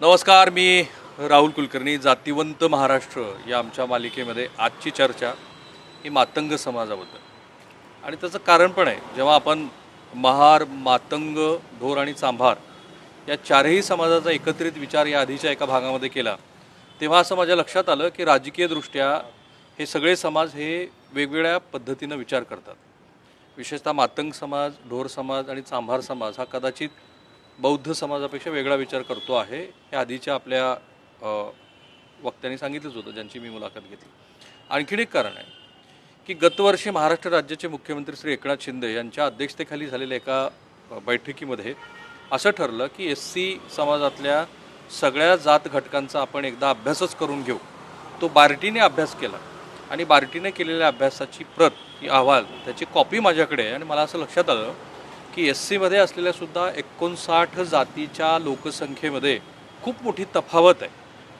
नमस्कार मी राहुल कुलकर्णी जातिवंत महाराष्ट्र या आमच्या मालिकेमध्ये आजची चर्चा ही मातंग समाजाबद्दल. आणि त्याचं कारण पण आहे जेव्हा आपण महार मातंग ढोर आणि चांभार या चारही समाजाचा एकत्रित विचार या आधीच्या एका भागामध्ये केला तेव्हा असं माझ्या लक्षात आलं की राजकीयदृष्ट्या हे सगळे समाज हे वेगवेगळ्या पद्धतीनं विचार करतात. विशेषतः मातंग समाज ढोर समाज आणि चांभार समाज हा कदाचित बौद्ध समाजापेक्षा वेगळा विचार करतो आहे हे आधीच्या आपल्या वक्त्यांनी सांगितलंच होतं ज्यांची मी मुलाखत घेतली. आणखीन एक कारण आहे की गतवर्षी महाराष्ट्र राज्याचे मुख्यमंत्री श्री एकनाथ शिंदे यांच्या अध्यक्षतेखाली झालेल्या एका बैठकीमध्ये असं ठरलं की एस सी समाजातल्या सगळ्या जात घटकांचा आपण एकदा अभ्यासच करून घेऊ. तो बार्टीने अभ्यास केला आणि बार्टीने केलेल्या अभ्यासाची प्रत ही अहवाल त्याची कॉपी माझ्याकडे आहे आणि मला असं लक्षात आलं की एस सीमध्ये असलेल्या सुद्धा एकोणसाठ जातीच्या लोकसंख्येमध्ये खूप मोठी तफावत आहे.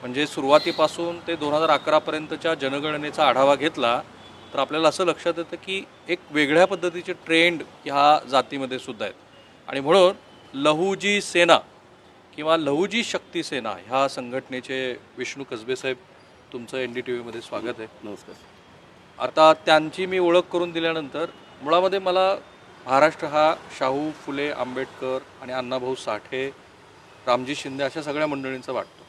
म्हणजे सुरुवातीपासून ते दोन हजार अकरापर्यंतच्या जनगणनेचा आढावा घेतला तर आपल्याला असं लक्षात येतं की एक वेगळ्या पद्धतीचे ट्रेंड ह्या जातीमध्ये सुद्धा आहेत. आणि म्हणून लहुजी सेना किंवा लहुजी शक्ती सेना ह्या संघटनेचे विष्णू कसबे साहेब तुमचं एन डी टी व्हीमध्ये स्वागत आहे. नमस्कार. आता त्यांची मी ओळख करून दिल्यानंतर मुळामध्ये मला महाराष्ट्र हा शाहू फुले आंबेडकर आणि अण्णाभाऊ साठे रामजी शिंदे अशा सगळ्या मंडळींचा वाटतो.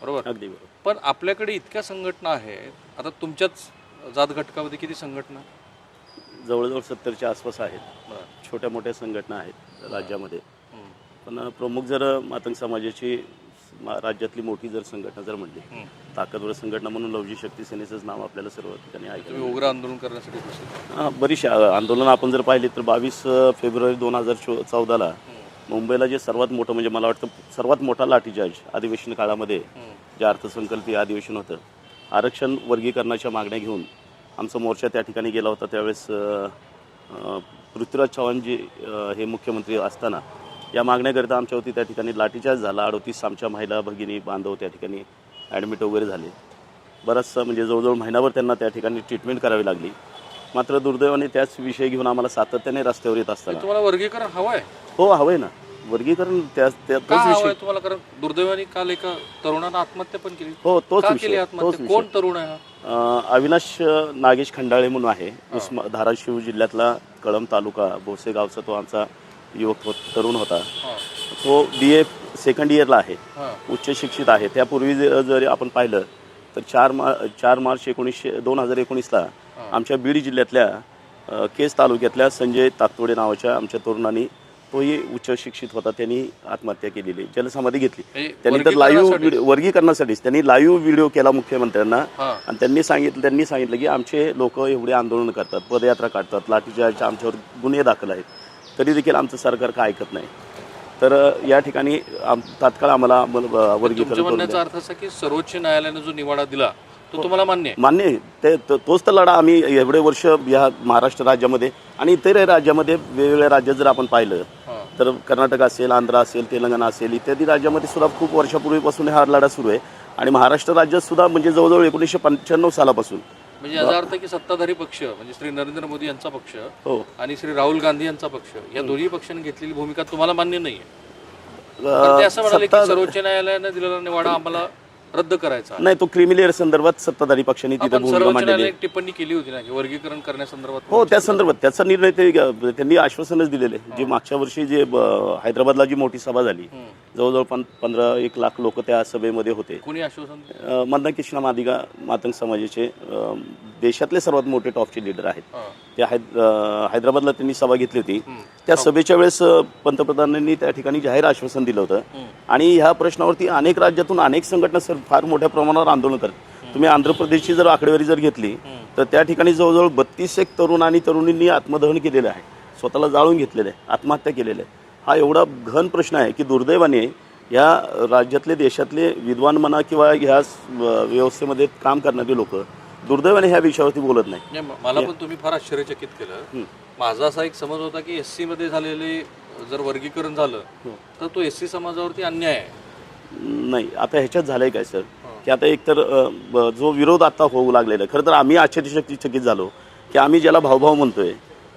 बरोबर? अगदी बरोबर. पण आपल्याकडे इतक्या संघटना आहेत. आता तुमच्याच जात घटकामध्ये किती संघटना? जवळजवळ सत्तरच्या आसपास आहेत. छोट्या मोठ्या संघटना आहेत राज्यामध्ये. पण प्रमुख जर मातंग समाजाची राज्यातली मोठी जर संघटना जर म्हणली हम्म. ताकदवर संघटना म्हणून लवजी शक्ती सेनेचंच नाव आपल्याला सर्व ठिकाणी तुम्ही उग्र आंदोलन करण्यासाठी हां बरीचशी आंदोलनं आपण जर पाहिली तर बावीस फेब्रुवारी दोन हजार चौ चौदाला मुंबईला जे सर्वात मोठं म्हणजे मला वाटतं सर्वात मोठा लाठीचार्ज अधिवेशन काळामध्ये जे अर्थसंकल्पीय अधिवेशन होतं आरक्षण वर्गीकरणाच्या मागण्या घेऊन आमचा मोर्चा त्या ठिकाणी गेला होता. त्यावेळेस पृथ्वीराज चव्हाणजी अ, हे मुख्यमंत्री असताना या मागण्याकरिता आमच्यावरती त्या ठिकाणी लाठीचार्ज झाला. अडोतीस आमच्या महिला भगिनी बांधव त्या ठिकाणी ॲडमिट वगैरे झाले. बराचसा म्हणजे जवळजवळ महिनाभर त्यांना त्या ठिकाणी ट्रीटमेंट करावी लागली. मात्र दुर्दैवाने त्याच विषय घेऊन आम्हाला सातत्याने रस्त्यावर येत असताना. तुम्हाला वर्गीकरण हवं आहे हो हवंय ना. वर्गीकरण त्या त्या- का तोच विषय. तुम्हाला? कारण दुर्दैवाने काल एका तरुणानं आत्महत्या पण केली. हो तोच का केली विषय तोच आत्महत्या विषय. कोण तरुण आहे हा? अं, अविनाश नागेश खंडाळे म्हणून आहे. उस्मा धाराशिव जिल्ह्यातला कळंब तालुका भोसे गावचा तो आमचा युवक तरुण होता. तो बी ए सेकंड इयरला आहे. उच्च शिक्षित आहे. त्यापूर्वी जर आपण पाहिलं तर चार मार चार मार्च एकोणीसशे दोन हजार एकोणीसला आमच्या बीड जिल्ह्यातल्या केस तालुक्यातल्या संजय ताकतोडे नावाच्या आमच्या तरुणांनी तोही उच्च शिक्षित होता. त्यांनी आत्महत्या केलेली जलसमाधी घेतली. त्यांनी तर लाईव्ह वर्गीकरणासाठीच. त्यांनी लाईव्ह व्हिडिओ केला मुख्यमंत्र्यांना. आणि त्यांनी सांगितलं त्यांनी सांगितलं की आमचे लोक एवढे आंदोलन करतात पदयात्रा काढतात लाठीचार्ज आमच्यावर गुन्हे दाखल आहेत. तरी देखील आमचं सरकार काय ऐकत नाही. तर या ठिकाणी आम- तात्काळ आम्हाला तुमच्या वर्गीकरण करून म्हणण्याचा द्या. अर्थ असा की सर्वोच्च न्यायालयाने जो निवाडा दिला तो तुम्हाला मान्य आहे? मान्य आहे. ते तो- तोच तर लढा आम्ही एवढे वर्ष या महाराष्ट्र राज्यामध्ये आणि इतर राज्यामध्ये वेगवेगळ्या राज्यात जर आपण पाहिलं हा. तर कर्नाटक असेल आंध्र असेल तेलंगणा असेल इत्यादी राज्यामध्ये सुद्धा खूप वर्षापूर्वीपासून हा लढा सुरू आहे. आणि महाराष्ट्र राज्यात सुद्धा म्हणजे जवळजवळ एकोणीसशे पंच्याण्णव सालापासून म्हणजे याचा अर्थ की सत्ताधारी पक्ष म्हणजे श्री नरेंद्र मोदी यांचा पक्ष हो. आणि श्री राहुल गांधी यांचा पक्ष या दोन्ही पक्षांनी घेतलेली भूमिका तुम्हाला मान्य नाहीये. पण ते असं म्हणाले की सर्वोच्च न्यायालयाने दिलेला निवाडा आम्हाला रद्द करायचा नाही तो क्रिमिलेअर संदर्भात सत्ताधारी पक्षांनी तिथे आपण भूमिका सर्वोच्च मांडलेली आहे. न्यायालयाने एक टिप्पणी केली होती ना की वर्गीकरण करण्यासंदर्भात हो त्या संदर्भात त्याचा निर्णय ते अ, त्यांनी आश्वासनच दिलेले. जी मागच्या वर्षी जे हैदराबादला जी मोठी सभा झाली जवळजवळ पंधरा एक लाख लोक त्या सभेमध्ये होते. कोणी आश्वासन दिलं? अ, मंदान कृष्णा मादिगा मातंग समाजाचे अ, देशातले सर्वात मोठे टॉपचे लीडर आहेत. हा. ते हैद अ, हैदराबादला त्यांनी सभा घेतली होती. त्या सभेच्या वेळेस अ, पंतप्रधानांनी त्या ठिकाणी जाहीर आश्वासन दिलं होतं. आणि ह्या प्रश्नावरती अनेक राज्यातून अनेक संघटना सर फार मोठ्या प्रमाणावर आंदोलन करतात. तुम्ही आंध्र प्रदेशची जर आकडेवारी जर घेतली तर त्या ठिकाणी जवळजवळ बत्तीस एक तरुण आणि तरुणींनी आत्मदहन केलेलं आहे. स्वतःला जाळून घेतलेलं आहे आत्महत्या केलेलं आहे. हा एवढा घन प्रश्न आहे की दुर्दैवाने या राज्यातले देशातले विद्वान म्हणा किंवा ह्या व्यवस्थेमध्ये काम करणारे लोक दुर्दैवाने ह्या विषयावरती बोलत नाही. मला पण तुम्ही फार आश्चर्यचकित केलं. माझा असा एक समज होता की एस सी मध्ये झालेले जर वर्गीकरण झालं तर तो एस सी समाजावरती अन्याय आहे. नाही आता ह्याच्यात झालंय काय सर? की आता एकतर अ, ब- जो विरोध आता होऊ लागलेला खरं तर आम्ही आश्चर्यचकित झालो की आम्ही ज्याला भाऊभाऊ म्हणतोय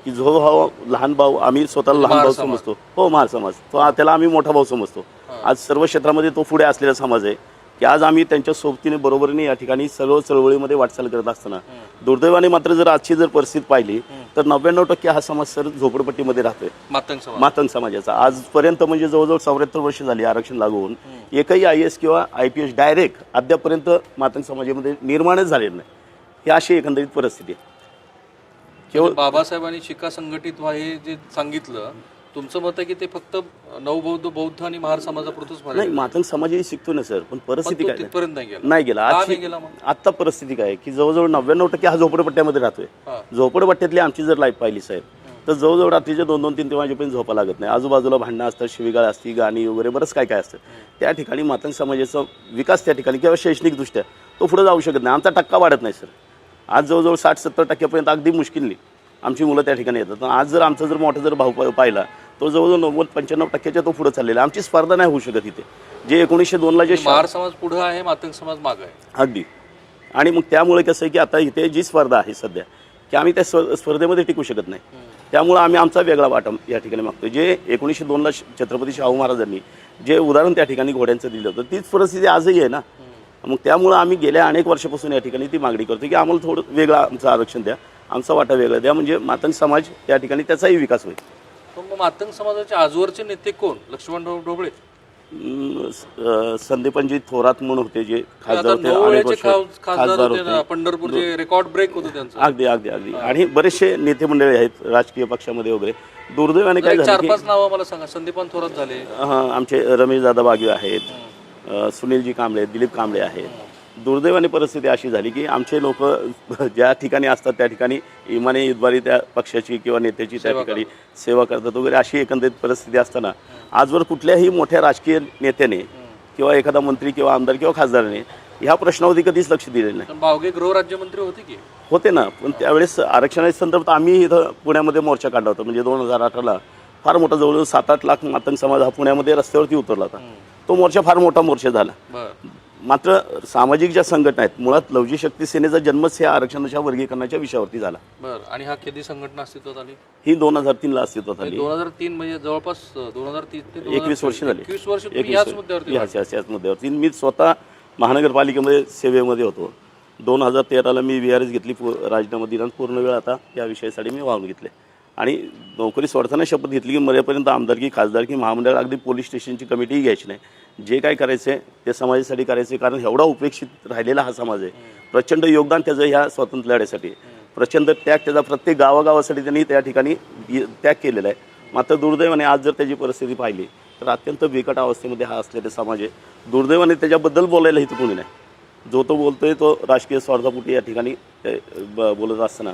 की जो भाऊ लहान भाऊ आम्ही स्वतःला लहान भाऊ समजतो. हो महार समाज. तो त्याला आम्ही मोठा भाऊ समजतो. आज सर्व क्षेत्रामध्ये तो पुढे असलेला समाज आहे की आज आम्ही त्यांच्या सोबतीने बरोबरीने या ठिकाणी सर्व चळवळीमध्ये वाटचाल करत असताना दुर्दैवाने मात्र जर आजची जर परिस्थिती पाहिली तर नव्याण्णव टक्के हा समाज सर झोपडपट्टीमध्ये राहतोय. मातंग समाज. मातंग समाजाचा. आजपर्यंत म्हणजे जवळजवळ चौऱ्याहत्तर वर्ष झाली आरक्षण लागू होऊन एकही आय एस किंवा आय पी एस डायरेक्ट अद्यापर्यंत मातंग समाजामध्ये निर्माणच झालेलं नाही. ही अशी एकंदरीत परिस्थिती आहे. केवळ बाबासाहेबांनी शिका संघटित व्हा हे जे सांगितलं तुमचं मत आहे की ते फक्त नवबौद्ध बौद्ध आणि महार समाजापुरतच नाही मातंग समाजही शिकतो ना सर. पण परिस्थिती तो काय तिथपर्यंत नाही गेला. नाही गेला. का आजची नाही गेला मग? आत्ता परिस्थिती काय आहे की जवळजवळ नव्याण्णव टक्के हा झोपडपट्ट्यामध्ये राहतोय. हा. झोपडपट्ट्यातली आमची जर लाईफ पाहिली साहेब तर जवळजवळ रात्रीचे दोन दोन तीन तीन वाजेपर्यंत झोपा लागत नाही. आजूबाजूला भांडणं असतात शिवीगाळ असती गाणी वगैरे बरंच काय काय असतं. त्या ठिकाणी मातंग समाजाचा विकास त्या ठिकाणी किंवा शैक्षणिकदृष्ट्या तो पुढे जाऊ शकत नाही. आमचा टक्का वाढत नाही सर. आज जवळजवळ साठ सत्तर टक्क्यापर्यंत अगदी मुश्किलनी. आमची मुलं त्या ठिकाणी येतात. आज जर आमचा जर मोठा जर भाऊ पाहिला तो जवळजवळ नव्वद पंच्याण्णव टक्क्याच्या तो पुढे चाललेला. आमची स्पर्धा नाही होऊ शकत इथे. जे एकोणीसशे दोनला जे शा- महार समाज पुढे आहे मातंग समाज माग आहे. अगदी. आणि मग त्यामुळे कसं आहे की आता इथे जी स्पर्धा आहे सध्या की आम्ही त्या स्पर्धेमध्ये टिकू शकत नाही. त्यामुळं आम्ही आमचा वेगळा वाटा या ठिकाणी मागतो जे एकोणीसशे दोनला छत्रपती शाहू महाराजांनी जे उदाहरण त्या ठिकाणी घोड्यांचं दिलं होतं तीच परिस्थिती आजही आहे ना? मग त्यामुळं आम्ही गेल्या अनेक वर्षापासून या ठिकाणी ती मागणी करतो की आम्हाला थोडं वेगळं आमचं आरक्षण द्या. आमचा वाटा वेगळा द्या. म्हणजे मातंग समाज त्या ठिकाणी त्याचाही विकास होईल. पण मग मातंग समाजाचे आजवरचे नेते कोण? लक्ष्मण ढोबळे. अं, स- अं, संदीपनजी थोरात म्हणून होते जे खासदार होते अनेक वर्ष खासदार होते पंढरपूरचे रेकॉर्ड ब्रेक होतं त्यांचं. अगदी अगदी अगदी. आणि बरेचसे नेते मंडळी आहेत राजकीय पक्षामध्ये वगैरे. दुर्दैवाने काय झालं चार पाच नावं मला सांगा. संदीपान थोरात झाले. अं, आमचे रमेश दादा बागवे आहेत. सुनीलजी कांबळे दिलीप कांबळे आहेत. दुर्दैवाने परिस्थिती अशी झाली की आमचे लोक ज्या ठिकाणी असतात त्या ठिकाणी इमाने इतबारी त्या पक्षाची किंवा नेत्याची त्या ठिकाणी सेवा करतात वगैरे अशी एकंदरीत परिस्थिती असताना आजवर कुठल्याही मोठ्या राजकीय नेत्याने किंवा एखादा मंत्री किंवा आमदार किंवा खासदाराने ह्या प्रश्नावरती कधीच लक्ष दिलेलं नाही. बावगे गृहराज्यमंत्री होते की? होते ना पण त्यावेळेस आरक्षणाच्या संदर्भात आम्ही इथं पुण्यामध्ये मोर्चा काढला होता म्हणजे दोन हजार अठराला फार मोठा जवळजवळ सात आठ लाख मातंग समाज हा पुण्यामध्ये रस्त्यावरती उतरला होता. तो मोर्चा फार मोठा मोर्चा झाला. मात्र सामाजिक ज्या संघटना आहेत मुळात लवजी शक्ती सेनेचा जन्मच या आरक्षणाच्या वर्गीकरणाच्या विषयावरती झाला. बर आणि हा कधी संघटना अस्तित्वात आली? ही दोन हजार तीनला अस्तित्वात आली. दोन हजार तीन म्हणजे जवळपास दोन हजार तीन ते 2023 एकवीस वर्ष झाली. एकवीस वर्ष याच मुद्द्यावरती याच याच याच मुद्द्यावरती. मी स्वतः महानगरपालिकेमध्ये सेवेमध्ये होतो. दोन हजार तेराला मी व्ही आर एस घेतली पू राजीनामा दिला पूर्ण वेळ आता या विषयासाठी मी वाहून घेतले. आणि नोकरी सोडताना शपथ घेतली की मरेपर्यंत आमदारकी खासदारकी महामंडळ अगदी पोलीस स्टेशनची कमिटीही घ्यायची नाही. जे काय करायचं आहे ते समाजासाठी करायचं आहे कारण एवढा उपेक्षित राहिलेला हा समाज आहे. प्रचंड योगदान त्याचं ह्या स्वातंत्र्य लढ्यासाठी प्रचंड त्याग त्याचा प्रत्येक गावागावासाठी त्यांनी त्या ठिकाणी य- त्याग केलेला आहे. मात्र दुर्दैवाने आज जर त्याची परिस्थिती पाहिली तर अत्यंत बिकट अवस्थेमध्ये हा असलेला समाज आहे. दुर्दैवाने त्याच्याबद्दल बोलायला इथं कोणी नाही. जो तो बोलतोय तो राजकीय स्वार्थापोटी या ठिकाणी ब- बोलत असताना.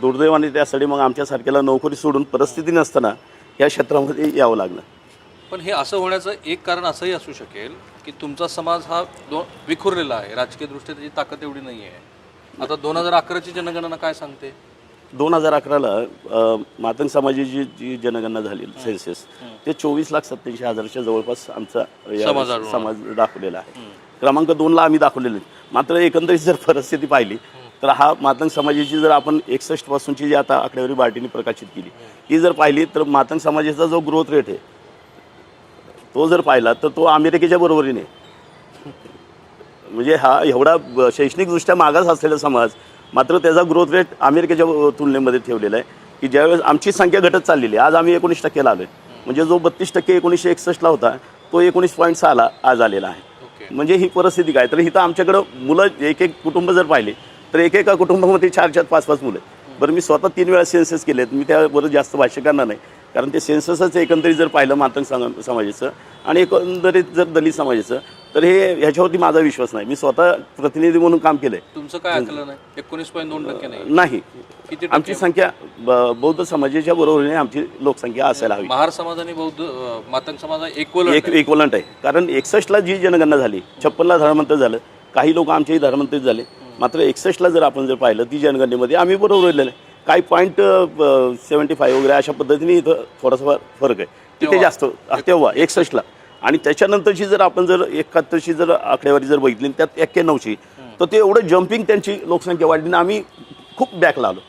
दुर्दैवाने त्यासाठी मग आमच्यासारख्याला नोकरी सोडून परिस्थिती नसताना या क्षेत्रामध्ये यावं लागलं. पण हे असं होण्याचं एक कारण असंही असू शकेल की तुमचा समाज हा दोन विखुरलेला आहे. राजकीय दृष्ट्या त्याची ताकद एवढी नाही आहे आता दोन हजार अकराची जनगणना काय सांगते? दोन हजार अकराला मातंग समाजाची जी जनगणना झाली सेन्सेस ते चोवीस लाख सत्याऐंशी हजारच्या जवळपास आमचा समाज दाखवलेला आहे. क्रमांक दोनला आम्ही दाखवलेले. मात्र एकंदरीत जर परिस्थिती पाहिली तर हा मातंग समाजाची जर आपण एकसष्ट पासूनची जी आता आकडेवारी बार्टीने प्रकाशित केली ही. जर पाहिली तर मातंग समाजाचा जो ग्रोथ रेट आहे तो जर पाहिला तर तो अमेरिकेच्या बरोबरीने. म्हणजे हा एवढा शैक्षणिकदृष्ट्या मागास असलेला समाज मात्र त्याचा ग्रोथ रेट अमेरिकेच्या तुलनेमध्ये ठेवलेला आहे की ज्यावेळेस आमची संख्या घटत चाललेली आहे आज आम्ही एकोणीस टक्केला आलो आहे म्हणजे जो बत्तीस टक्के एकोणीसशे एकसष्टला होता तो एकोणीस पॉईंट सहाला आज आलेला आहे. म्हणजे ही परिस्थिती काय? तर इथं आमच्याकडं मुलं एक एक कुटुंब जर पाहिले तर एकेका कुटुंबामध्ये चार चार पाच पाच मुलं. बरं मी स्वतः तीन वेळा सेन्सस केले आहेत मी त्याबरोबर जास्त भाष्य करणार नाही. कारण ते सेन्ससच एकंदरीत जर पाहिलं मातंग सम- समाजाचं आणि एकंदरीत जर दलित समाजाचं तर हे ह्याच्यावरती माझा विश्वास नाही. मी स्वतः प्रतिनिधी म्हणून काम केलं तुमचं काय आकलन आहे? एकोणीस पॉईंट दोन टक्के नाही. नाही. किती आमची संख्या ब- बौद्ध समाजाच्या बरोबरीने आमची लोकसंख्या असायला हवी. महार समाज आणि बौद्ध अं, मातंग समाज इक्वल एक इक्वलंट आहे. कारण एकसष्टला जी जनगणना झाली छप्पनला धर्मांतर झालं काही लोक आमचेही धर्मांतरित झाले. मात्र एकसष्टला जर आपण जर पाहिलं ती जनगणनेमध्ये आम्ही बरोबर राहिलेलं आहे. काही पॉईंट सेवन्टी फाय वगैरे अशा पद्धतीने इथं थोडासा फरक आहे. तिथे जास्त तेव्हा एकसष्टला. आणि त्याच्यानंतरची जर आपण जर एकाहत्तरची जर आकडेवारी जर बघितली त्यात एक्क्याण्णवची तर ते एवढं जम्पिंग त्यांची लोकसंख्या वाढली आणि आम्ही खूप बॅकला आलो.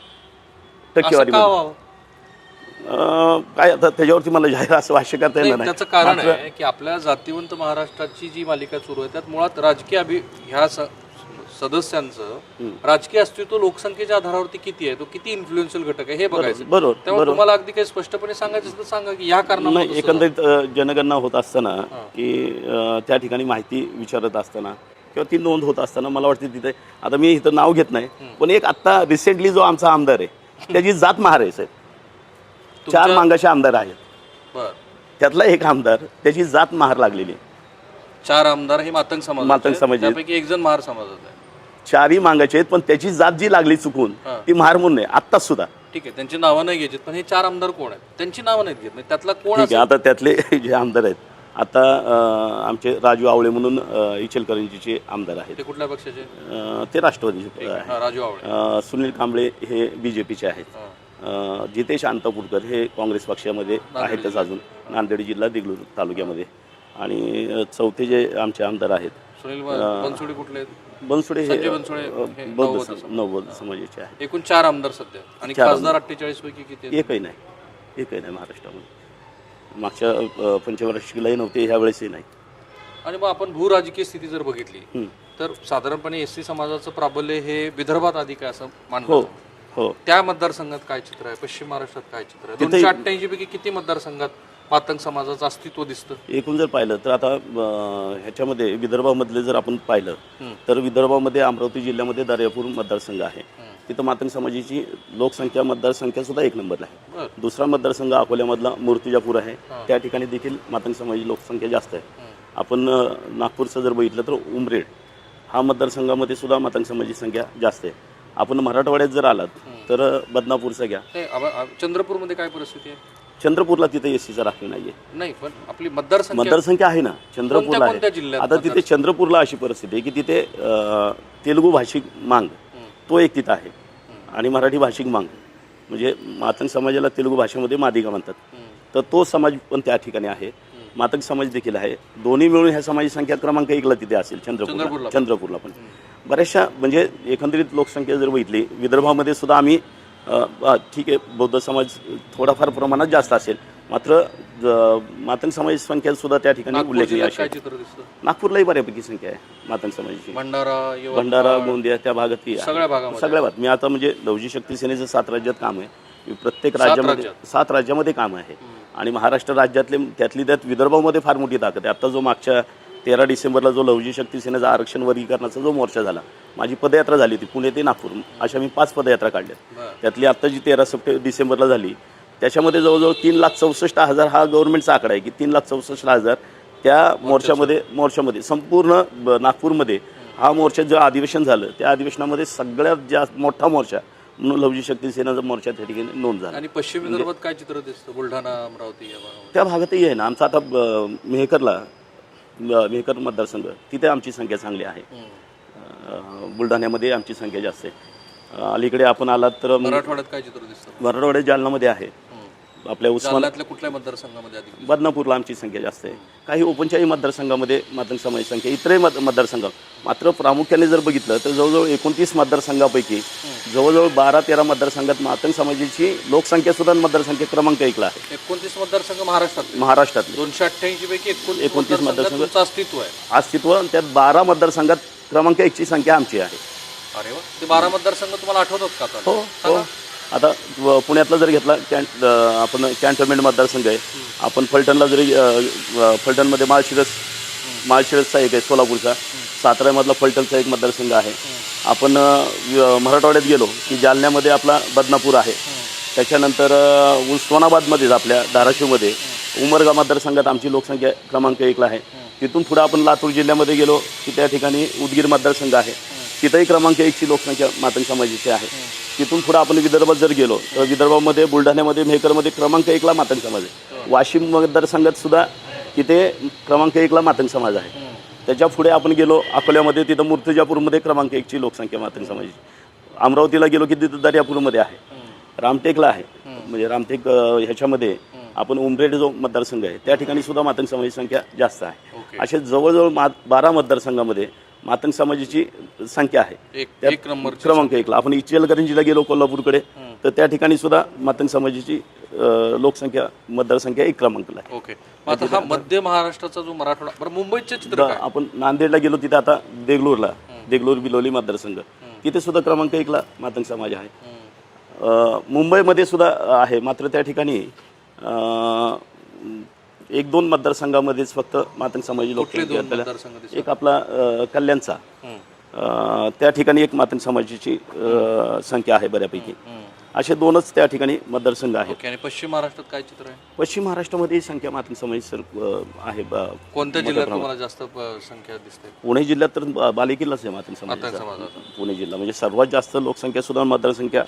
टक्केवारी काय आता त्याच्यावरती मला जाहीर असं भाष्य करता येणार नाही, त्याचं कारण आहे की आपल्या जातीवंत महाराष्ट्राची जी मालिका सुरू आहे त्यात मुळात राजकीय अभि ह्या सदस्यांचं राजकीय अस्तित्व लोकसंख्येच्या आधारावरती किती आहे? तो किती इन्फ्लुएन्शियल घटक आहे? हे बघायचं. बरोबर त्यामुळे तुम्हाला अगदी काही स्पष्टपणे सांगायचं असेल तर सांगा की या कारणामुळे नाही एकंदरीत जनगणना होत असताना की त्या ठिकाणी माहिती विचारत असताना किंवा ती नोंद होत असताना मला वाटते तिथे आता मी इथं नाव घेत नाही पण एक आत्ता रिसेंटली जो आमचा आमदार आहे त्याची जात महार आहे साहेब. चार मांगाचे आमदार आहेत. त्यातला एक आमदार त्याची जात महार लागलेली. चार आमदार हे मातंग समाज मातंग. त्यापैकी एक जण महार समाजाचा आहे. चारही मांगाचे आहेत पण त्याची जात जी लागली चुकून हा. ती महार म्हणून आहे आत्ताच सुद्धा. ठीक ठीक आहे त्यांची नावं नाही घ्यायची पण हे चार आमदार कोण आहेत? त्यांची नावं नाहीत घेत म्हणजे त्यातला कोण आहे आता त्यातले जे आमदार आहेत आता अ, आमचे राजू आवळे म्हणून अ, इचलकरंजीचे आमदार आहेत. ते कुठल्या पक्षाचे? अ, ते राष्ट्रवादीचे आहे हा, राजू आवळे. अ, सुनील कांबळे हे बी जे पीचे आहेत. हा. अ, जितेश अंतपुरकर हे काँग्रेस पक्षामध्ये आहेतच अजून नांदेड जिल्हा देगलूर तालुक्यामध्ये. आणि अ, चौथे जे आमचे आमदार आहेत सुनील बनसोडे कुठले आहेत? बनसोडे हे संजय बनसोडे अ, हे बौद्ध समाजाचे आहेत. एकूण चार आमदार सध्या आणि खासदार अठ्ठेचाळीस पैकी किती? एकही नाही. एकही नाही महाराष्ट्रामध्ये. मागच्या पंचवार्षिकलाही नव्हते ह्या वेळेसही नाही. आणि मग आपण भू राजकीय स्थिती जर बघितली हं. तर साधारणपणे एस टी समाजाचं प्राबल्य हे विदर्भात अधिक आहे असं हो मानलं हो. त्या मतदारसंघात काय चित्र आहे? पश्चिम महाराष्ट्रात काय चित्र आहे? दोनशे अठ्ठ्याऐंशी पैकी किती मतदारसंघात मातंग समाजाचं अस्तित्व दिसतं. एकूण जर पाहिलं तर आता ह्याच्यामध्ये विदर्भामधले जर आपण पाहिलं तर विदर्भामध्ये अमरावती जिल्ह्यामध्ये दर्यापूर मतदारसंघ आहे. तिथं मातंग समाजाची लोकसंख्या मतदारसंख्या सुद्धा एक नंबरला आहे. दुसरा मतदारसंघ अकोल्यामधला मूर्तिजापूर आहे. त्या ठिकाणी देखील मातंग समाजाची लोकसंख्या जास्त आहे. आपण नागपूरचं जर बघितलं तर उमरेड हा मतदारसंघामध्ये सुद्धा मातंग समाजाची संख्या जास्त आहे. आपण मराठवाड्यात जर आलात तर बदनापूरचा घ्या. चंद्रपूरमध्ये काय परिस्थिती आहे? चंद्रपूरला तिथे एस सीचा राखीव नाही आहे नाही पण आपली मतदारसंख्या मतदारसंख्या आहे ना चंद्रपूरला कोणत्या आहे जिल्ह्यात आता तिथे चंद्रपूरला अशी परिस्थिती आहे की तिथे अ, तेलुगू भाषिक मांग तो एक तिथं आहे. आणि मराठी भाषिक मांग म्हणजे मातंग समाजाला तेलुगू भाषेमध्ये मादिगा म्हणतात. तर तो समाज पण त्या ठिकाणी आहे. मातंग समाज देखील आहे. दोन्ही मिळून ह्या समाजाची संख्या क्रमांक एकला तिथे असेल चंद्रपूरला. चंद्रपूरला चंद्रपूरला पण. बऱ्याचशा म्हणजे एकंदरीत लोकसंख्या जर बघितली विदर्भामध्ये सुद्धा आम्ही ठीक आहे बौद्ध समाज थोडाफार प्रमाणात जास्त असेल. मात्र मातंग समाजाची संख्या सुद्धा त्या ठिकाणी उल्लेखनीय नागपूरलाही बऱ्यापैकी संख्या आहे मातंग समाजाची. भंडारा भंडारा गोंदिया त्या भागात ती आहे. सगळ्या भागात. मी आता म्हणजे लवजी शक्ती सेनेचं सात राज्यात काम आहे. मी प्रत्येक राज्यामध्ये सात राज्यामध्ये काम आहे. आणि महाराष्ट्र राज्यातले त्यातली त्यात विदर्भामध्ये फार मोठी ताकद आहे. आता जो मागच्या तेरा डिसेंबरला जो लवजी शक्ती सेनेचा आरक्षण वर्गीकरणाचा जो मोर्चा झाला माझी पदयात्रा झाली होती पुणे ते नागपूर अशा मी पाच पदयात्रा काढल्यात. बरं. त्यातली आत्ता जी तेरा सप्टेंबर डिसेंबरला झाली त्याच्यामध्ये जवळजवळ तीन लाख चौसष्ट हजार हा गव्हर्नमेंटचा आकडा आहे की तीन लाख चौसष्ट हजार त्या मोर्चामध्ये मोर्चामध्ये संपूर्ण नागपूरमध्ये हा मोर्चा जे अधिवेशन झालं त्या अधिवेशनामध्ये सगळ्यात जास्त मोठा मोर्चा म्हणून लवजी शक्ती सेनाचा मोर्चा त्या ठिकाणी नोंद झाला. आणि पश्चिम विदर्भात काय चित्र दिसतं? बुलढाणा अमरावती त्या भागातही आहे ना आमचा आता मेहकरला मेहकर मतदारसंघ तिथे आमची संख्या चांगली आहे. बुलढाण्यामध्ये आमची संख्या जास्त आहे. अलीकडे आपण आलात तर मराठवाड्यात काय चित्र दिसतं? मराठवाड्यात जालनामध्ये आहे. आपल्या उस्मान जालन्यातल्या कुठल्या मतदारसंघामध्ये अधिक? बदनापूरला आमची संख्या जास्त आहे. काही ओपनच्याही मतदारसंघामध्ये मातंग समाज संख्या इतरही मत मतदारसंघ. मात्र प्रामुख्याने जर बघितलं तर जवळजवळ एकोणतीस मतदारसंघापैकी जवळजवळ बारा तेरा मतदारसंघात मातंग समाजाची लोकसंख्या सुद्धा मतदारसंख्या क्रमांक एकला आहे. एकोणतीस मतदारसंघ महाराष्ट्रात महाराष्ट्रातले. दोनशे अठ्ठ्याऐंशी पैकी एकोणतीस 29 मतदारसंघात मतदारसंघ. तुमचं अस्तित्व आहे. अस्तित्व आणि त्यात बारा मतदारसंघात क्रमांक एकची संख्या आमची आहे. अरे वा. ते बारा मतदारसंघ तुम्हाला आठवतात का आता? हो हो. आता व- पुण्यातला जर घेतला कॅन्ट अं, आपण कॅन्टोन्मेंट मतदारसंघ आहे. आपण फलटणला जरी अं, अं, फलटणमध्ये माळशिरस माळशिरसचा एक आहे सोलापूरचा. साताऱ्यामधला फलटणचा एक मतदारसंघ आहे. आपण अं, व- मराठवाड्यात गेलो की जालन्यामध्ये आपला बदनापूर आहे. त्याच्यानंतर अं, उस्मानाबादमध्येच आपल्या धाराशिवमध्ये उमरगा मतदारसंघात आमची लोकसंख्या क्रमांक एकला आहे. तिथून पुढे आपण लातूर जिल्ह्यामध्ये गेलो की त्या ठिकाणी उदगीर मतदारसंघ आहे. तिथंही क्रमांक एकची लोकसंख्या मातंग समाजाची आहे. तिथून पुढे आपण विदर्भात जर गेलो तर विदर्भामध्ये बुलढाण्यामध्ये मेहकरमध्ये क्रमांक एकला मातंग समाज आहे. वाशिम मतदारसंघात सुद्धा तिथे क्रमांक एकला मातंग समाज आहे. त्याच्या पुढे आपण गेलो अकोल्यामध्ये तिथं मूर्तिजापूरमध्ये क्रमांक एकची लोकसंख्या मातंग समाजाची. अमरावतीला गेलो की तिथं दर्यापूरमध्ये आहे. रामटेकला आहे. म्हणजे रामटेक ह्याच्यामध्ये आपण उमरेड जो मतदारसंघ आहे त्या ठिकाणी सुद्धा मातंग समाजाची संख्या जास्त आहे. असे जवळजवळ मा बारा मतदारसंघामध्ये मातंग समाजाची संख्या आहे. एक एक नंबर क्रमांक एकला आपण इचलकरंजीला गेलो कोल्हापूरकडे तर त्या ठिकाणी सुद्धा मातंग समाजाची लोकसंख्या मतदारसंख्या एक क्रमांकला आहे. ओके. आता हा मध्य महाराष्ट्राचा जो मराठवाडा बरं मुंबईचे चित्र आपण नांदेडला गेलो तिथे आता देगलूरला देगलूर बिलोली मतदारसंघ. तिथे सुद्धा क्रमांक एकला मातंग समाज आहे. मुंबईमध्ये सुद्धा आहे मात्र त्या ठिकाणी एक दोन मतदारसंघामध्येच फक्त मातंग समाजी लोक? एक आपला अ, कल्याणचा. अ, त्या ठिकाणी एक मातंग समाजाची अ, संख्या आहे बऱ्यापैकी. असे दोनच त्या ठिकाणी मतदारसंघ आहेत. ओके आणि पश्चिम महाराष्ट्रात काय चित्र आहे? पश्चिम महाराष्ट्रामध्ये ही संख्या मातंग समाजाची सर अ, आहे ब- कोणत्या जिल्ह्यात तुम्हाला जास्त प- संख्या दिसते? पुणे जिल्ह्यात तर बा- बालेकिल्लाच आहे मातंग समाजाचा. समाजाचा. पुणे जिल्हा म्हणजे सर्वात जास्त लोकसंख्या सुद्धा मतदारसंख्या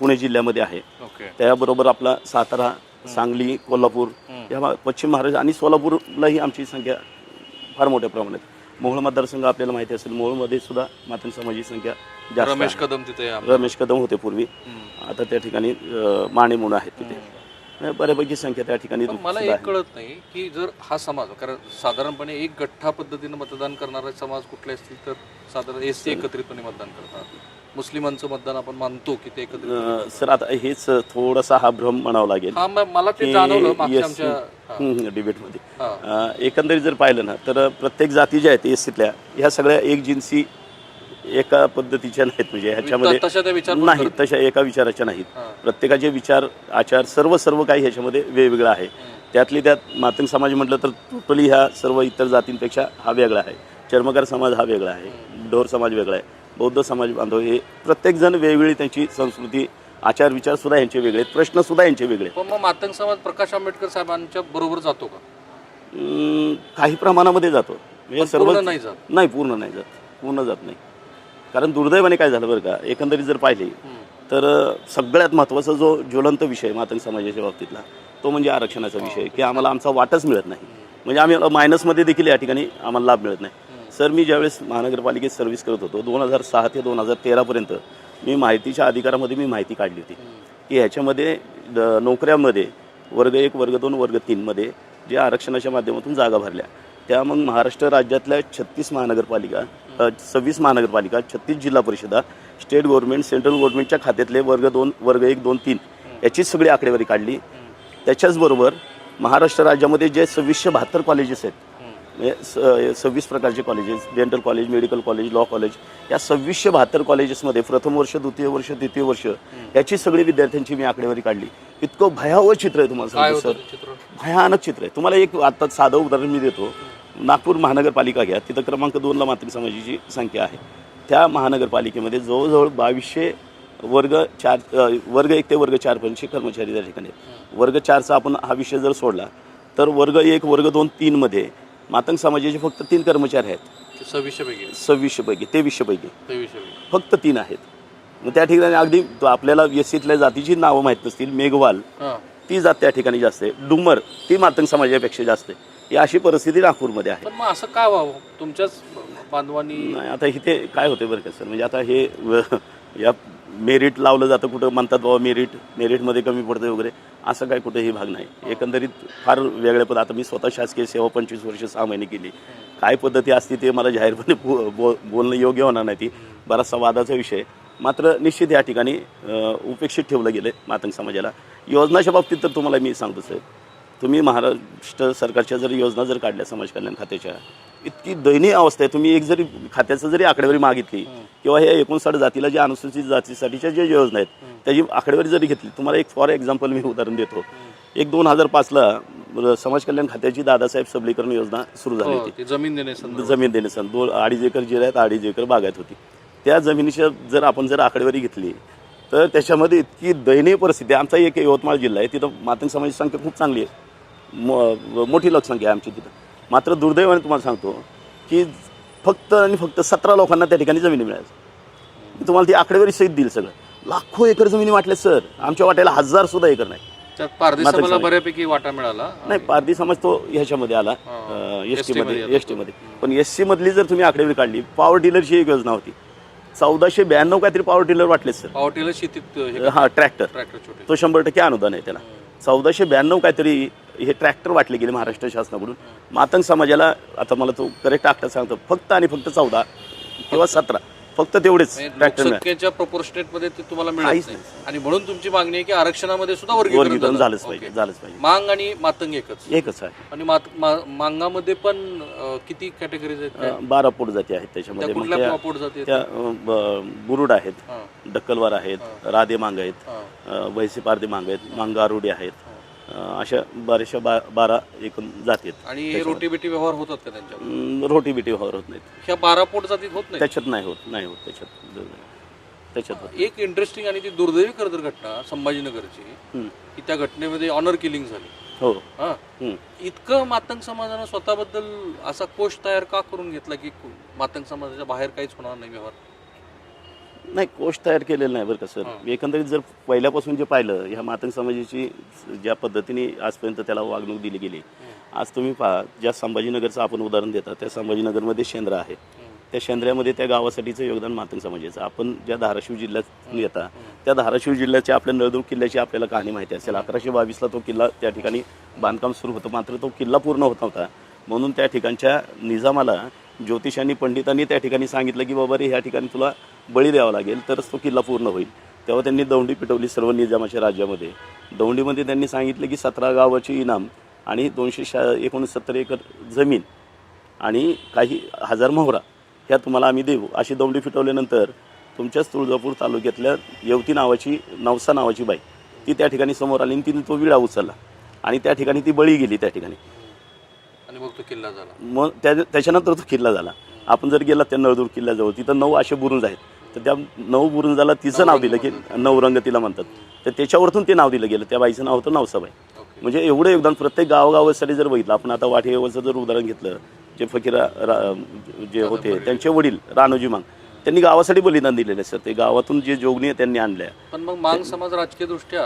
पुणे जिल्ह्यामध्ये आहे. ओके. त्याबरोबर आपला सातारा सांगली कोल्हापूर या भा- पश्चिम महाराष्ट्र आणि सोलापूरलाही आमची संख्या फार मोठ्या प्रमाणात मोहोळ मतदारसंघ आपल्याला माहिती असेल मोहोळमध्ये सुद्धा मातंग समाजाची संख्या जास्त रमेश. कदम तिथे आहे. रमेश कदम होते पूर्वी. आता त्या ठिकाणी अं, माने म्हणून आहेत तिथे. बऱ्यापैकी संख्या त्या ठिकाणी पण मला सुद्धा एक कळत नाही की जर हा समाज कारण साधारणपणे एक गठ्ठा पद्धतीनं मतदान करणारा समाज कुठले असतील तर साधारण एस सी एकत्रितपणे मतदान करतात. मुस्लिमांचं मतदान आपण मानतो की ते एकत्रित अं, सर आता हेच थोडासा हा भ्रम म्हणावा लागेल. मला ते जाणवलं डिबेटमध्ये. एकंदरीत जर पाहिलं ना तर प्रत्येक जाती ज्या आहेत एस सीतल्या ह्या सगळ्या एक जिन्सी एका पद्धतीच्या नाहीत. म्हणजे ह्याच्यामध्ये नाही तशा एका विचाराच्या नाहीत. प्रत्येकाचे विचार आचार सर्व सर्व काही ह्याच्यामध्ये वेगवेगळं आहे. त्यातली त्यात मातंग समाज म्हटलं तर टोटली ह्या सर्व इतर जातींपेक्षा हा वेगळा आहे. चर्मकार समाज हा वेगळा आहे. ढोर समाज वेगळा आहे. बौद्ध समाज बांधव हे प्रत्येकजण वेगवेगळी त्यांची संस्कृती आचार विचार सुद्धा यांचे वेगळे आहेत. प्रश्न सुद्धा यांचे वेगळे आहेत. पण मग मातंग समाज प्रकाश आंबेडकर साहेबांच्या बरोबर जातो का? अं, काही प्रमाणामध्ये जातो. म्हणजे सर्व पूर्ण नाही जात. नाही पूर्ण नाही जात. पूर्ण जात नाही. कारण दुर्दैवाने काय झालं बरं का? एकंदरीत जर पाहिले तर अ, सगळ्यात महत्त्वाचा जो ज्वलंत विषय मातंग समाजाच्या बाबतीतला तो म्हणजे आरक्षणाचा विषय की आम्हाला आमचा वाटच मिळत नाही. म्हणजे आम्ही मायनसमध्ये देखील या ठिकाणी आम्हाला लाभ मिळत नाही. सर मी ज्यावेळेस महानगरपालिकेत सर्व्हिस करत होतो दोन हजार सहा ते दोन हजार तेरापर्यंत मी माहितीच्या अधिकारामध्ये मी माहिती काढली होती. की ह्याच्यामध्ये द- नोकऱ्यामध्ये वर्ग एक वर्ग दोन वर्ग तीनमध्ये जे आरक्षणाच्या माध्यमातून जागा भरल्या. त्या मग महाराष्ट्र राज्यातल्या छत्तीस महानगरपालिका सव्वीस महानगरपालिका छत्तीस जिल्हा परिषदा स्टेट गव्हर्नमेंट सेंट्रल गव्हर्नमेंटच्या खात्यातले वर्ग दोन वर्ग एक दोन तीन याचीच सगळी आकडेवारी काढली. त्याच्याचबरोबर महाराष्ट्र राज्यामध्ये जे सव्वीसशे बहात्तर कॉलेजेस आहेत म्हणजे सव्वीस प्रकारचे colleges dental college medical college law college या सव्वीसशे बहात्तर कॉलेजेसमध्ये प्रथम वर्ष द्वितीय वर्ष तृतीय वर्ष याची सगळी विद्यार्थ्यांची मी आकडेवारी काढली. इतकं भयावह चित्र आहे तुम्हाला सर भयानक चित्र आहे. तुम्हाला एक आता साधं उदाहरण मी देतो. नागपूर महानगरपालिका घ्या तिथं क्रमांक दोनला मातृ समाजाची संख्या आहे. त्या महानगरपालिकेमध्ये जवळजवळ बावीसशे वर्ग चार वर्ग एक ते वर्ग चारपर्यंतचे कर्मचारी त्या ठिकाणी वर्ग चारचा आपण हा विषय जर सोडला तर वर्ग एक वर्ग दोन तीनमध्ये मातंग समाजाचे फक्त तीन कर्मचारी आहेत. सव्वीसशे पैकी तेवीसशे पैकी फक्त तीन आहेत. मग त्या ठिकाणी अगदी तो आपल्याला एस सीतल्या जातीची नावं माहीत नसतील. मेघवाल. हा. ती जात त्या ठिकाणी जास्त आहे. डुमर ती मातंग समाजापेक्षा जास्त आहे. ही अशी परिस्थिती नागपूरमध्ये आहे. पण मग असं का व्हावं? तुमच्याच बांधवांनी नाही आता इथे काय होते बरं का सर? म्हणजे आता हे व- या मेरिट लावलं जातं कुठं म्हणतात बाबा मेरिट मेरिटमध्ये कमी पडतं वगैरे असं काय कुठेही भाग नाही. एकंदरीत फार वेगळ्या पद आता मी स्वतः शासकीय सेवा पंचवीस वर्ष सहा महिने केली. काय पद्धती असते ते मला जाहीरपणे बो बो बोलणं योग्य होणार नाही ती. बराचसा वादाचा विषय मात्र निश्चित या ठिकाणी उपेक्षित ठेवलं गेलं मातंग समाजाला. योजनाच्या बाबतीत तर तुम्हाला मी सांगतो साहेब. तुम्ही महाराष्ट्र सरकारच्या जर योजना जर काढल्या समाज कल्याण खात्याच्या इतकी दयनीय अवस्था आहे. तुम्ही एक जरी खात्याचं जरी आकडेवारी मागितली किंवा हे एकोणसाठ जातीला जे अनुसूचित जातीसाठीच्या ज्या योजना आहेत त्याची आकडेवारी जरी घेतली तुम्हाला एक फॉर एक्झाम्पल मी उदाहरण देतो. एक दोन हजार पाचला समाज कल्याण खात्याची दादासाहेब सबलीकरण योजना सुरू झाली हो, होती. ती जमीन देणे. जमीन देणे दोन अडीच एकर जिऱ्यात अडीच एकर बागायत होती. त्या जमिनीच्या जर आपण जर आकडेवारी घेतली तर त्याच्यामध्ये इतकी दयनीय परिस्थिती. आमचा एक यवतमाळ जिल्हा आहे तिथं मातंग समाजाची संख्या खूप चांगली आहे. मो मोठी लोकसंख्या आहे आमची तिथं. मात्र दुर्दैवाने तुम्हाला सांगतो की फक्त आणि फक्त सतरा लोकांना त्या ठिकाणी जमिनी मिळायचं मी तुम्हाला ती आकडेवारी सहित देईल सगळं. लाखो एकर जमिनी वाटल्या सर. आमच्या वाट्याला हजार सुद्धा एकर नाही. पारधी समाजाला. बऱ्यापैकी वाटा मिळाला. नाही पारधी समाज तो ह्याच्यामध्ये आला. एस टीमध्ये. एस टीमध्ये पण एस सीमधली जर तुम्ही आकडेवारी काढली पॉवर टिलरची एक योजना होती. चौदाशे ब्याण्णव काहीतरी पॉवर टिलर वाटले सर. पावटीला शेतीत हे हा ट्रॅक्टर तो शंभर टक्के अनुदान आहे त्याला. चौदाशे ब्याण्णव काहीतरी हे ट्रॅक्टर वाटले गेले महाराष्ट्र शासनाकडून. मातंग समाजाला आता मला तो करेक्ट आकडा सांगतो फक्त आणि फक्त चौदा किंवा सतरा फक्त तेवढेच म्हणजे ट्रॅक्टर लोकसंख्येच्या proportionate मध्ये ते तुम्हाला नाही. आणि म्हणून तुमची मागणी आहे की आरक्षणामध्ये सुद्धा वर्गीकरण वर्गीकरण झालं. झालंच. पाहिजे झालंच पाहिजे. मांग आणि मातंग एकच. एकच आहे. आणि मांगामध्ये पण किती कॅटेगरीज आहेत बारा पोट जाती आहेत त्या त्याच्यामध्ये जाते बुरुड आहेत डक्कलवार आहेत राधे मांग आहेत वैसे पारदे मांग आहेत मांग आरुडी आहेत अशा बऱ्याचशा बा बारा एकूण जाती आहेत. आणि हे रोटी बिटी व्यवहार होतात का त्यांच्या अं, रोटी बिटी व्यवहार होत नाहीत. ह्या बारा पोट जातीत होत नाही त्याच्यात नाही होत नाही होत त्याच्यात त्याच्यात होत एक इंटरेस्टिंग आणि ती दुर्दैवी खरं तर घटना संभाजीनगरची हं. की त्या घटनेमध्ये ऑनर किलिंग झाली. हो. हा. हं. इतकं मातंग समाजानं स्वतःबद्दल असा कोश तयार का करून घेतला की मातंग समाजाच्या बाहेर काहीच होणार नाही व्यवहार? नाही कोष तयार केलेलं नाही बरं का सर. एकंदरीत जर पहिल्यापासून जे पाहिलं ह्या मातंग समाजाची ज्या पद्धतीने आजपर्यंत त्याला वागणूक दिली गेली आज तुम्ही पहा ज्या संभाजीनगरचं आपण उदाहरण देता त्या संभाजीनगरमध्ये शेंद्र आहे. त्या शेंद्र्यामध्ये त्या गावासाठीचं योगदान मातंग समाजाचं आपण ज्या धाराशिव जिल्ह्यात येता त्या धाराशिव जिल्ह्याच्या आपल्या नळदुर्ग किल्ल्याची आपल्याला कहाणी माहिती असेल अकराशे बावीसला तो किल्ला त्या ठिकाणी बांधकाम सुरू होतं. मात्र तो किल्ला पूर्ण होत नव्हता. म्हणून त्या ठिकाणच्या निजामाला ज्योतिषांनी पंडितांनी त्या ठिकाणी सांगितलं की बाबा रे ह्या ठिकाणी तुला बळी द्यावा लागेल तरच तो किल्ला पूर्ण होईल. तेव्हा त्यांनी दौंडी पिटवली सर्व निजामाच्या राज्यामध्ये. दौंडीमध्ये त्यांनी सांगितलं की सतरा गावाची इनाम आणि दोनशे शा एकोणसत्तर एकर जमीन आणि काही हजार मोहरा ह्या तुम्हाला आम्ही देऊ. अशी दौंडी फिटवल्यानंतर तुमच्याच तुळजापूर तालुक्यातल्या येवती नावाची नवसा नावाची बाई ती त्या ठिकाणी समोर आली आणि तिने तो विडा उचलला आणि त्या ठिकाणी ती बळी गेली त्या ठिकाणी. तो किल्ला झाला. मग त्या त्याच्यानंतर तो किल्ला झाला. आपण जर गेला त्या नळदूर किल्ल्याजवळ तिथं नऊ असे बुरुंज आहेत. तर त्या नऊ बुरुंजाला तिचं नाव दिलं की नवरंग तिला म्हणतात. तर त्याच्यावरतून ते नाव दिलं गेलं. त्या बाईचं नाव होतं नवसाबाई. म्हणजे एवढं योगदान प्रत्येक गावगावासाठी जर बघितलं आपण आता वाटेगावचं जर उदाहरण घेतलं जे फकीर जे होते त्यांचे वडील राणोजी मांग त्यांनी गावासाठी बलिदान दिलेले सर. ते गावातून जे जोगणी आहे त्यांनी आणल्या. पण मग मांग समाज राजकीय दृष्ट्या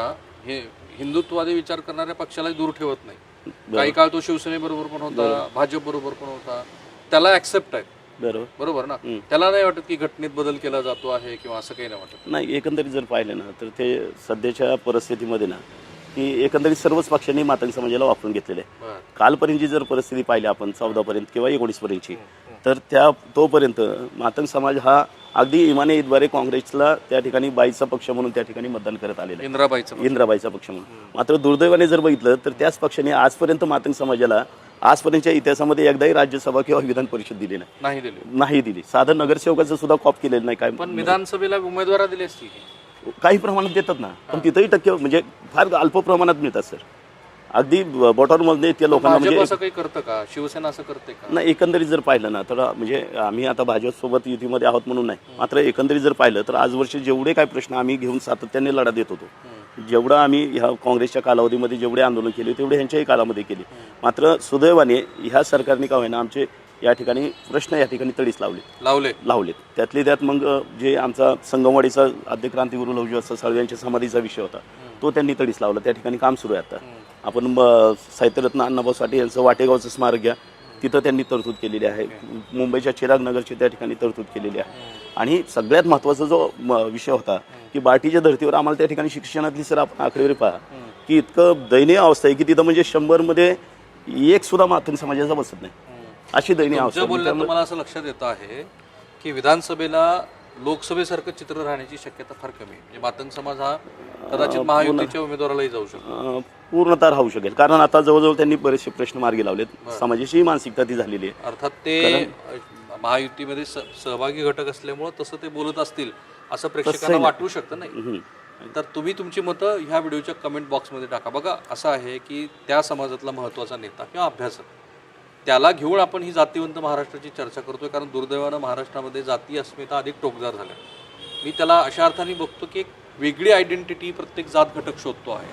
हे हिंदुत्ववादी विचार करणाऱ्या पक्षाला दूर ठेवत नाही. काही काळ तो शिवसेनेबरोबर पण होता भाजप बरोबर पण होता. त्याला ऍक्सेप्ट आहे. बरोबर. बरोबर ना? त्याला नाही वाटत की घटनेत बदल केला जातो आहे किंवा असं काही नाही वाटत? नाही एकंदरीत जर पाहिलं ना तर ते सध्याच्या परिस्थितीमध्ये ना की एकंदरीत सर्वच पक्षांनी मातंग समाजाला वापरून घेतलेले कालपर्यंतची जर परिस्थिती पाहिली आपण चौदापर्यंत किंवा एकोणीसपर्यंतची तर त्या तोपर्यंत मातंग समाज हा अगदी इमाने ईदद्वारे काँग्रेसला त्या ठिकाणी बाईचा पक्ष म्हणून त्या ठिकाणी मतदान करत आलेलं आहे. इंद्राबाईचं इंद्राबाईचा पक्ष म्हणून. मात्र दुर्दैवाने जर बघितलं तर त्याच पक्षाने आजपर्यंत मातंग समाजाला आजपर्यंतच्या इतिहासामध्ये एकदाही राज्यसभा किंवा विधान परिषद दिली नाही. नाही दिले. नाही दिली. साधं नगरसेवकाचं सुद्धा कॉप केलेलं नाही. काय पण विधानसभेला उमेदवार दिले असतील. काही प्रमाणात देतात ना. पण तिथंही टक्के म्हणजे फार अल्प प्रमाणात मिळतात सर अगदी बॉटरमध्ये इतक्या लोकांना भाजप म्हणजे असं काही करतं का? शिवसेना असं करते का? नाही एकंदरीत जर पाहिलं ना तर म्हणजे आम्ही आता भाजपसोबत युतीमध्ये आहोत म्हणून नाही. मात्र एकंदरीत जर पाहिलं तर आजवरचे जेवढे काही प्रश्न आम्ही घेऊन सातत्याने लढा देत होतो जेवढं आम्ही ह्या काँग्रेसच्या कालावधीमध्ये जेवढे आंदोलन केले तेवढे ह्यांच्याही कालामध्ये केले. मात्र सुदैवाने ह्या सरकारने का होईना आमचे या ठिकाणी प्रश्न या ठिकाणी तडीस लावले. लावले. लावलेत. त्यातले त्यात मग अ, जे आमचा संगमवाडीचा आद्य क्रांतिगुरू लवजी असं साळवे यांच्या समाधीचा विषय होता तो त्यांनी तडीस लावला. त्या ठिकाणी काम सुरू आहे आता. आपण साहित्यरत्न अण्णाभाऊ साठे यांचं वाटेगावचं स्मारक घ्या. तिथं त्यांनी तरतूद केलेली आहे. मुंबईच्या चिराग नगरची त्या ठिकाणी तरतूद केलेली आहे. आणि सगळ्यात महत्त्वाचा जो विषय होता की बाटीच्या धर्तीवर आम्हाला त्या ठिकाणी शिक्षणातली सर आपण आकडेवारी पहा. की इतकं दयनीय अवस्था आहे की तिथं म्हणजे शंभरमध्ये एक सुद्धा मातंग समाजाचा बसत नाही. अशी दयनीय अवस्था मला असं लक्षात येतं आहे की विधानसभेला लोकसभेसारखं चित्र राहण्याची शक्यता फार कमी आहे. म्हणजे मातंग समाज हा कदाचित महायुतीच्या उमेदवारालाही जाऊ शकतो. अं, पूर्णतः राहू शकेल. कारण आता जवळजवळ त्यांनी बरेचसे प्रश्न मार्गी लावलेत. समाजाची मानसिकता ती झालेली आहे. अर्थात ते अ, महायुतीमध्ये स- सहभागी घटक असल्यामुळं तसं ते बोलत असतील असं प्रेक्षकांना वाटू शकतं नाही. तर तुम्ही तुमची मतं ह्या व्हिडिओच्या कमेंट बॉक्समध्ये टाका. बघा असं आहे की त्या समाजातला महत्त्वाचा नेता किंवा अभ्यासक त्याला घेऊन आपण ही जातीवंत महाराष्ट्राची चर्चा करतोय कारण दुर्दैवानं महाराष्ट्रामध्ये जाती अस्मिता अधिक टोकदार झाल्या. मी त्याला अशा अर्थाने बघतो की एक वेगळी आयडेंटिटी प्रत्येक जात घटक शोधतो आहे.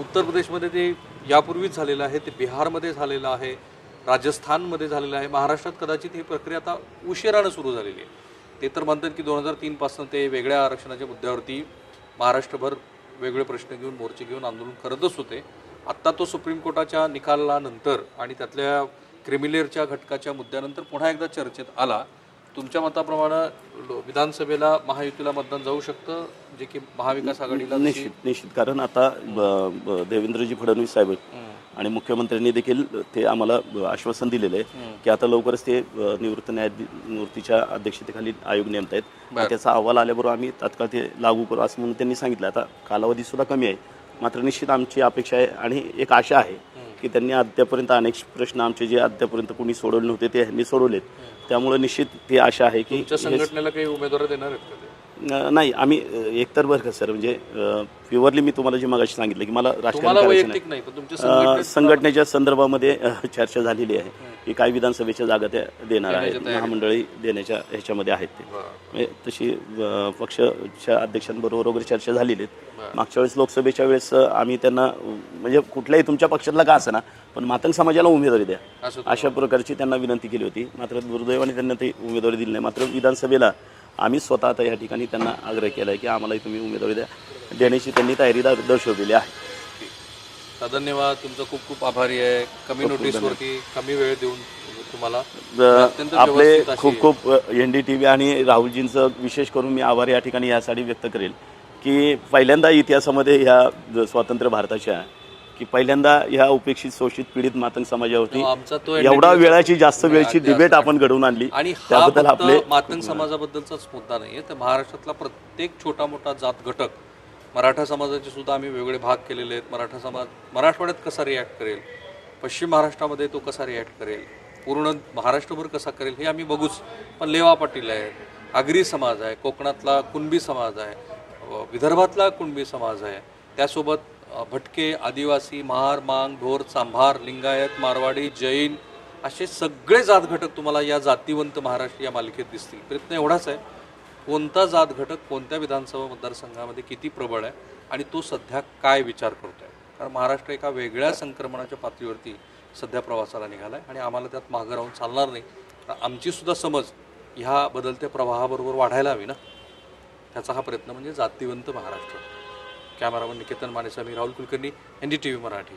उत्तर प्रदेशमध्ये ते यापूर्वीच झालेलं आहे ते बिहारमध्ये झालेलं आहे राजस्थानमध्ये झालेलं आहे महाराष्ट्रात कदाचित ही प्रक्रिया आता उशिरानं सुरू झालेली आहे. ते तर म्हणतात की दोन हजार तीनपासून ते वेगळ्या आरक्षणाच्या मुद्द्यावरती महाराष्ट्रभर वेगळे प्रश्न घेऊन मोर्चे घेऊन आंदोलन करतच होते. आत्ता तो सुप्रीम कोर्टाच्या निकालानंतर आणि त्यातल्या क्रिमिलेअरच्या घटकाच्या मुद्द्यानंतर पुन्हा एकदा चर्चेत आला. तुमच्या मताप्रमाणे विधानसभेला महायुतीला मतदान जाऊ शकतं जे की महाविकास आघाडीला निश्चित निश्चित. कारण आता देवेंद्रजी फडणवीस साहेब आणि मुख्यमंत्र्यांनी देखील ते आम्हाला आश्वासन दिलेलं आहे की आता लवकरच ते निवृत्त न्यायाधीशमूर्तीच्या अध्यक्षतेखाली आयोग नेमत आहेत त्याचा अहवाल आल्याबरोबर आम्ही तात्काळ ते लागू करू असं म्हणून त्यांनी सांगितलं. आता कालावधी सुद्धा कमी आहे. मात्र निश्चित आमची अपेक्षा आहे आणि एक आशा आहे की त्यांनी अद्यापर्यंत अनेक प्रश्न आमचे जे अद्यापर्यंत कोणी सोडवले नव्हते ते ह्यांनी सोडवलेत. त्यामुळे निश्चित ती आशा आहे की तुमच्या संघटनेला काही उमेदवार देणार आहेत का ते? अ, नाही आम्ही एकतर बरं का सर म्हणजे प्युअरली मी तुम्हाला जे मगाशी सांगितलं की मला राजकारण तुम्हाला करायचं वैयक्तिक नाही. नाही पण तुमच्या अ, संघटनेत संघटनेच्या संदर्भामध्ये अ, चर्चा झालेली आहे. की काय विधानसभेच्या जागा त्या देणार आहेत. महामंडळी देण्याच्या ह्याच्यामध्ये आहेत ते. म्हणजे तशी अ, पक्षाच्या अध्यक्षांबरोबर वगैरे चर्चा झालेली आहेत. मागच्या वेळेस लोकसभेच्या वेळेस अ, आम्ही त्यांना अ, म्हणजे कुठल्याही तुमच्या पक्षातला का असं ना पण मातंग समाजाला उमेदवारी द्या. असं अशा प्रकारची त्यांना विनंती केली होती. मात्र दुर्दैवाने त्यांना ते उमेदवारी दिली नाही. मात्र विधानसभेला आम्ही स्वतः आता या ठिकाणी त्यांना आग्रह केला आहे की आम्हालाही तुम्ही उमेदवारी द्या. देण्याची त्यांनी तयारी दर्शवलेली आहे. धन्यवाद. तुमचं खूप खूप आभारी आहे. कमी नोटीसवरती कमी वेळ देऊन तुम्हाला आपले खूप खूप एन डी टी व्ही आणि राहुलजींचं विशेष करून मी आभार या ठिकाणी यासाठी व्यक्त करेल की पहिल्यांदा इतिहासामध्ये ह्या ज- स्वतंत्र भारताच्या की पहिल्यांदा ह्या उपेक्षित शोषित पीडित मातंग समाजावरती एवढा वेळाची जास्त वेळची डिबेट आपण घडवून आणली. आणि त्याबद्दल आपले मातंग समाजाबद्दलचाच मुद्दा नाहीये. तर महाराष्ट्रातला प्रत्येक छोटा मोठा जात घटक मराठा समाजाचे सुद्धा आम्ही वेगळे भाग केलेले आहेत. मराठा समाज मराठवाड्यात कसा रिॲक्ट करेल? पश्चिम महाराष्ट्रामध्ये तो कसा रिॲक्ट करेल? पूर्ण महाराष्ट्रभर कसा करेल? हे आम्ही बघूच. पण लेवा पाटील आहेत आगरी समाज आहे कोकणातला कुणबी समाज आहे विदर्भातला कुणबी समाज आहे. त्यासोबत भटके आदिवासी महार मांग ढोर चांभार लिंगायत मारवाडी जैन असे सगळे जात घटक तुम्हाला या जातीवंत महाराष्ट्र या मालिकेत दिसतील. प्रयत्न एवढाच आहे. कोणता जात घटक कोणत्या विधानसभा मतदारसंघामध्ये किती प्रबळ आहे आणि तो सध्या काय विचार करतो आहे कारण महाराष्ट्र एका वेगळ्या संक्रमणाच्या पातळीवरती सध्या प्रवासाला निघाला आहे आणि आम्हाला त्यात मागं राहून चालणार नाही. आमची सुद्धा समज ह्या बदलत्या प्रवाहाबरोबर वाढायला हवी ना? त्याचा हा प्रयत्न म्हणजे जातीवंत Maharashtra. Cameraman Niketan मानेसामी Rahul Kulkarni N D T V Marathi.